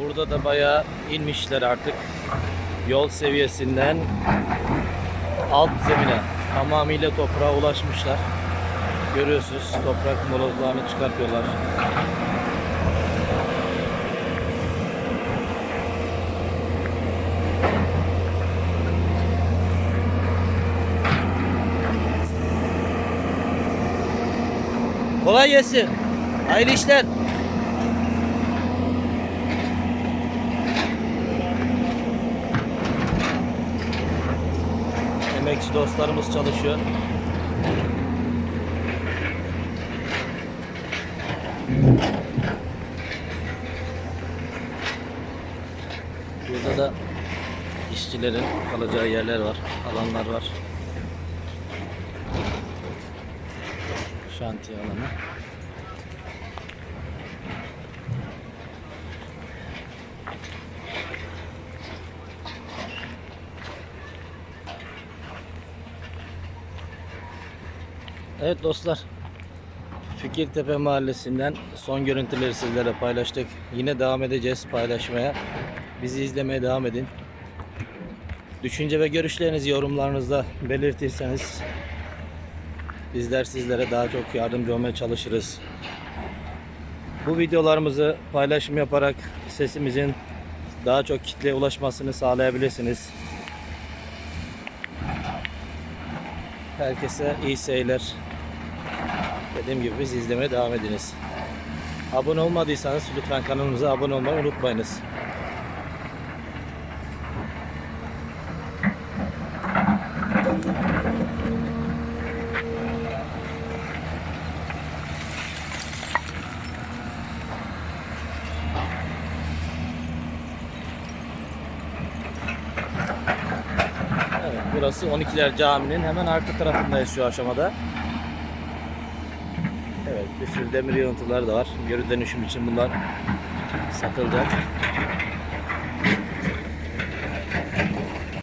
Burada da bayağı inmişler artık. Yol seviyesinden alt zemine tamamıyla toprağa ulaşmışlar. Görüyorsunuz toprak molozlarını çıkartıyorlar. Kolay gelsin. Hayırlı işler. Emekçi dostlarımız çalışıyor. Burada da işçilerin kalacağı yerler var, alanlar var. Şantiye alanı. Evet dostlar. Fikirtepe Mahallesi'nden son görüntüleri sizlere paylaştık. Yine devam edeceğiz paylaşmaya. Bizi izlemeye devam edin. Düşünce ve görüşlerinizi yorumlarınızda belirtirseniz bizler sizlere daha çok yardımcı olmaya çalışırız. Bu videolarımızı paylaşım yaparak sesimizin daha çok kitleye ulaşmasını sağlayabilirsiniz. Herkese iyi seyirler. Dediğim gibi bizi izlemeye devam ediniz. Abone olmadıysanız lütfen kanalımıza abone olmayı unutmayınız. Evet, burası 12'ler Camii'nin hemen arka tarafındayız şu aşamada. Evet, bir sürü demir yığıntıları da var. Geri dönüşüm için bunlar satılacak.